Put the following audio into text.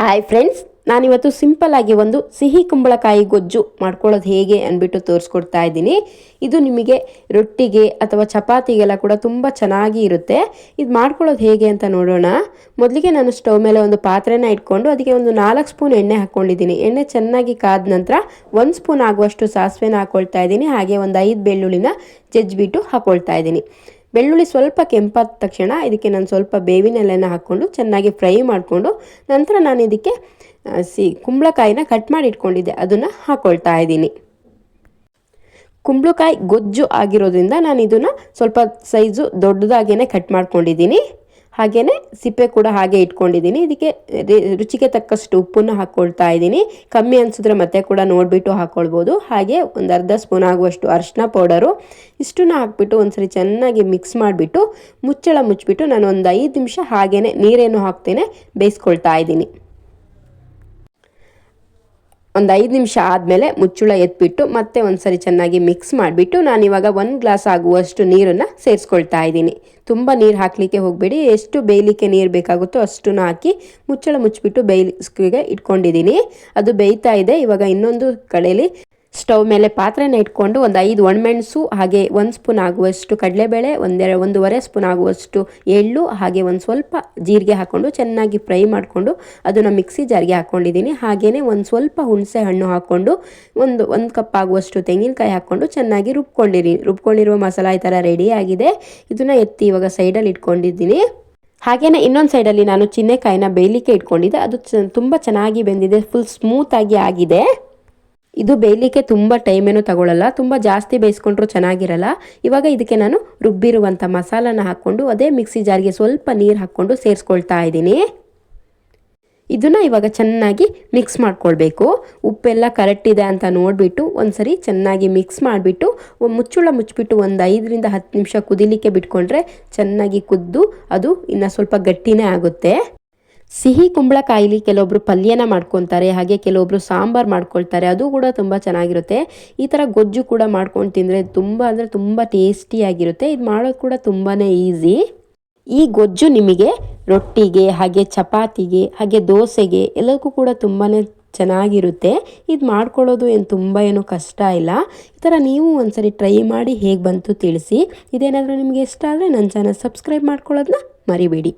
Hi friends ನಾನಿವತ್ತು simple ಆಗಿ ಒಂದು ಸಿಹಿ ಕುಂಬಳಕಾಯಿ ಗೊಜ್ಜು ಮಾಡ್ಕೊಳ್ಳೋದು ಹೇಗೆ ಅಂದ್ಬಿಟ್ಟು ತೋರಿಸ್ಕೊಡ್ತಾ ಇದ್ದೀನಿ. ಇದು ನಿಮಗೆ ರೊಟ್ಟಿಗೆ ಅಥವಾ ಚಪಾತಿಗೆಲ್ಲ ಕೂಡ ತುಂಬ ಚೆನ್ನಾಗಿ ಇರುತ್ತೆ. ಇದು ಮಾಡ್ಕೊಳ್ಳೋದು ಹೇಗೆ ಅಂತ ನೋಡೋಣ. ಮೊದಲಿಗೆ ನಾನು ಸ್ಟವ್ ಮೇಲೆ ಒಂದು ಪಾತ್ರೆನ ಇಟ್ಕೊಂಡು ಅದಕ್ಕೆ ಒಂದು ನಾಲ್ಕು ಸ್ಪೂನ್ ಎಣ್ಣೆ ಹಾಕ್ಕೊಂಡಿದ್ದೀನಿ. ಎಣ್ಣೆ ಚೆನ್ನಾಗಿ ಕಾದ ನಂತರ ಒಂದು ಸ್ಪೂನ್ ಆಗುವಷ್ಟು ಸಾಸಿವೆನ ಹಾಕ್ಕೊಳ್ತಾ ಇದ್ದೀನಿ. ಹಾಗೆ ಒಂದು ಐದು ಬೆಳ್ಳುಳ್ಳಿನ ಜಜ್ಜಿಬಿಟ್ಟು ಹಾಕ್ಕೊಳ್ತಾ ಇದ್ದೀನಿ. ಬೆಳ್ಳುಳ್ಳಿ ಸ್ವಲ್ಪ ಕೆಂಪಾದ ತಕ್ಷಣ ಇದಕ್ಕೆ ನಾನು ಸ್ವಲ್ಪ ಬೇವಿನ ಎಲೆನ ಹಾಕ್ಕೊಂಡು ಚೆನ್ನಾಗಿ ಫ್ರೈ ಮಾಡಿಕೊಂಡು ನಂತರ ನಾನು ಇದಕ್ಕೆ ಸಿ, ಕುಂಬಳಕಾಯಿನ ಕಟ್ ಮಾಡಿ ಇಟ್ಕೊಂಡಿದ್ದೆ. ಅದನ್ನು ಹಾಕ್ಕೊಳ್ತಾ ಇದ್ದೀನಿ. ಕುಂಬಳಕಾಯಿ ಗೊಜ್ಜು ಆಗಿರೋದ್ರಿಂದ ನಾನು ಇದನ್ನು ಸ್ವಲ್ಪ ಸೈಜು ದೊಡ್ಡದಾಗೇ ಕಟ್ ಮಾಡ್ಕೊಂಡಿದ್ದೀನಿ. ಹಾಗೆಯೇ ಸಿಪ್ಪೆ ಕೂಡ ಹಾಗೆ ಇಟ್ಕೊಂಡಿದ್ದೀನಿ. ಇದಕ್ಕೆ ರುಚಿಗೆ ತಕ್ಕಷ್ಟು ಉಪ್ಪನ್ನು ಹಾಕ್ಕೊಳ್ತಾ ಇದ್ದೀನಿ. ಕಮ್ಮಿ ಅನಿಸಿದ್ರೆ ಮತ್ತೆ ಕೂಡ ನೋಡಿಬಿಟ್ಟು ಹಾಕ್ಕೊಳ್ಬೋದು ಹಾಗೆ ಒಂದು ಅರ್ಧ ಸ್ಪೂನ್ ಆಗುವಷ್ಟು ಅರಿಶಿನ ಪೌಡರು ಇಷ್ಟನ್ನು ಹಾಕ್ಬಿಟ್ಟು ಒಂದ್ಸರಿ ಚೆನ್ನಾಗಿ ಮಿಕ್ಸ್ ಮಾಡಿಬಿಟ್ಟು ಮುಚ್ಚಳ ಮುಚ್ಚಿಬಿಟ್ಟು ನಾನು ಒಂದು ಐದು ನಿಮಿಷ ಹಾಗೇನೆ ನೀರೇನು ಹಾಕ್ತೇನೆ ಬೇಯಿಸ್ಕೊಳ್ತಾ ಇದ್ದೀನಿ. ಒಂದು ಐದು ನಿಮಿಷ ಆದಮೇಲೆ ಮುಚ್ಚುಳ ಎತ್ಬಿಟ್ಟು ಮತ್ತೆ ಒಂದ್ಸರಿ ಚೆನ್ನಾಗಿ ಮಿಕ್ಸ್ ಮಾಡಿಬಿಟ್ಟು ನಾನು ಇವಾಗ ಒಂದು ಗ್ಲಾಸ್ ಆಗುವಷ್ಟು ನೀರನ್ನು ಸೇರಿಸ್ಕೊಳ್ತಾ ಇದ್ದೀನಿ. ತುಂಬ ನೀರು ಹಾಕಲಿಕ್ಕೆ ಹೋಗಬೇಡಿ. ಎಷ್ಟು ಬೇಯಲಿಕ್ಕೆ ನೀರು ಬೇಕಾಗುತ್ತೋ ಅಷ್ಟನ್ನು ಹಾಕಿ ಮುಚ್ಚಳ ಮುಚ್ಚಿಬಿಟ್ಟು ಬೇಯಿಸ್ಕಿಗೆ ಇಟ್ಕೊಂಡಿದ್ದೀನಿ. ಅದು ಬೇಯ್ತಾ ಇದೆ. ಇವಾಗ ಇನ್ನೊಂದು ಕಡೆಯಲ್ಲಿ ಸ್ಟವ್ ಮೇಲೆ ಪಾತ್ರೆನ ಇಟ್ಕೊಂಡು ಒಂದು ಐದು ಒಣಮೆಣಸು, ಹಾಗೆ ಒಂದು ಸ್ಪೂನ್ ಆಗುವಷ್ಟು ಕಡಲೆಬೇಳೆ, ಒಂದೆರ, ಒಂದೂವರೆ ಸ್ಪೂನ್ ಆಗುವಷ್ಟು ಎಳ್ಳು, ಹಾಗೆ ಒಂದು ಸ್ವಲ್ಪ ಜೀರಿಗೆ ಹಾಕ್ಕೊಂಡು ಚೆನ್ನಾಗಿ ಫ್ರೈ ಮಾಡಿಕೊಂಡು ಅದನ್ನು ಮಿಕ್ಸಿ ಜಾರಿಗೆ ಹಾಕ್ಕೊಂಡಿದ್ದೀನಿ ಹಾಗೆಯೇ ಒಂದು ಸ್ವಲ್ಪ ಹುಣಸೆ ಹಣ್ಣು ಹಾಕ್ಕೊಂಡು ಒಂದು ಒಂದು ಕಪ್ ಆಗುವಷ್ಟು ತೆಂಗಿನಕಾಯಿ ಹಾಕ್ಕೊಂಡು ಚೆನ್ನಾಗಿ ರುಬ್ಕೊಂಡಿರಿ, ರುಬ್ಕೊಂಡಿರುವ ಮಸಾಲ ಈ ಥರ ರೆಡಿ ಆಗಿದೆ. ಇದನ್ನು ಎತ್ತಿ ಇವಾಗ ಸೈಡಲ್ಲಿ ಇಟ್ಕೊಂಡಿದ್ದೀನಿ. ಹಾಗೆಯೇ ಇನ್ನೊಂದು ಸೈಡಲ್ಲಿ ನಾನು ಚಿನ್ನೆಕಾಯಿನ ಬೇಯಲಿಕ್ಕೆ ಇಟ್ಕೊಂಡಿದ್ದೆ. ಅದು ಚ, ತುಂಬ ಚೆನ್ನಾಗಿ ಬೆಂದಿದೆ, ಫುಲ್ ಸ್ಮೂತಾಗಿ ಆಗಿದೆ. ಇದು ಬೇಯಲಿಕ್ಕೆ ತುಂಬ ಟೈಮೇನು ತಗೊಳ್ಳಲ್ಲ ತುಂಬ ಜಾಸ್ತಿ ಬೇಯಿಸ್ಕೊಂಡ್ರು ಚೆನ್ನಾಗಿರಲ್ಲ. ಇವಾಗ ಇದಕ್ಕೆ ನಾನು ರುಬ್ಬಿರುವಂಥ ಮಸಾಲನ ಹಾಕ್ಕೊಂಡು ಅದೇ ಮಿಕ್ಸಿ ಜಾರಿಗೆ ಸ್ವಲ್ಪ ನೀರು ಹಾಕ್ಕೊಂಡು ಸೇರಿಸ್ಕೊಳ್ತಾ ಇದ್ದೀನಿ. ಇದನ್ನು ಇವಾಗ ಚೆನ್ನಾಗಿ ಮಿಕ್ಸ್ ಮಾಡ್ಕೊಳ್ಬೇಕು. ಉಪ್ಪೆಲ್ಲ ಕರೆಕ್ಟ್ ಇದೆ ಅಂತ ನೋಡಿಬಿಟ್ಟು ಒಂದ್ಸರಿ ಚೆನ್ನಾಗಿ ಮಿಕ್ಸ್ ಮಾಡಿಬಿಟ್ಟು ಮುಚ್ಚುಳ ಮುಚ್ಚಿಬಿಟ್ಟು ಒಂದು ಐದರಿಂದ ಹತ್ತು ನಿಮಿಷ ಕುದಿಲಿಕ್ಕೆ ಬಿಟ್ಕೊಂಡ್ರೆ ಚೆನ್ನಾಗಿ ಕುದ್ದು, ಅದು ಇನ್ನು ಸ್ವಲ್ಪ ಗಟ್ಟಿನೇ ಆಗುತ್ತೆ. ಸಿಹಿ ಕುಂಬಳಕಾಯಿಲಿ ಕೆಲವೊಬ್ರು ಪಲ್ಯನ ಮಾಡ್ಕೊತಾರೆ, ಹಾಗೆ ಕೆಲವೊಬ್ರು ಸಾಂಬಾರು ಮಾಡ್ಕೊಳ್ತಾರೆ. ಅದು ಕೂಡ ತುಂಬ ಚೆನ್ನಾಗಿರುತ್ತೆ. ಈ ಥರ ಗೊಜ್ಜು ಕೂಡ ಮಾಡ್ಕೊಂಡು ತಿಂದರೆ ತುಂಬ, ಅಂದರೆ ತುಂಬ ಟೇಸ್ಟಿಯಾಗಿರುತ್ತೆ ಇದು ಮಾಡೋದು ಕೂಡ ತುಂಬಾ ಈಸಿ ಈ ಗೊಜ್ಜು ನಿಮಗೆ ರೊಟ್ಟಿಗೆ, ಹಾಗೆ ಚಪಾತಿಗೆ, ಹಾಗೆ ದೋಸೆಗೆ ಎಲ್ಲಕ್ಕೂ ಕೂಡ ತುಂಬಾ ಚೆನ್ನಾಗಿರುತ್ತೆ. ಇದು ಮಾಡ್ಕೊಳ್ಳೋದು ಏನು ತುಂಬ ಏನು ಕಷ್ಟ ಇಲ್ಲ. ಈ ಥರ ನೀವು ಒಂದ್ಸರಿ ಟ್ರೈ ಮಾಡಿ ಹೇಗೆ ಬಂತು ತಿಳಿಸಿ. ಇದೇನಾದರೂ ನಿಮಗೆ ಇಷ್ಟ ಆದರೆ ನನ್ನ ಚಾನಲ್ ಸಬ್ಸ್ಕ್ರೈಬ್ ಮಾಡ್ಕೊಳ್ಳೋದನ್ನ ಮರಿಬೇಡಿ.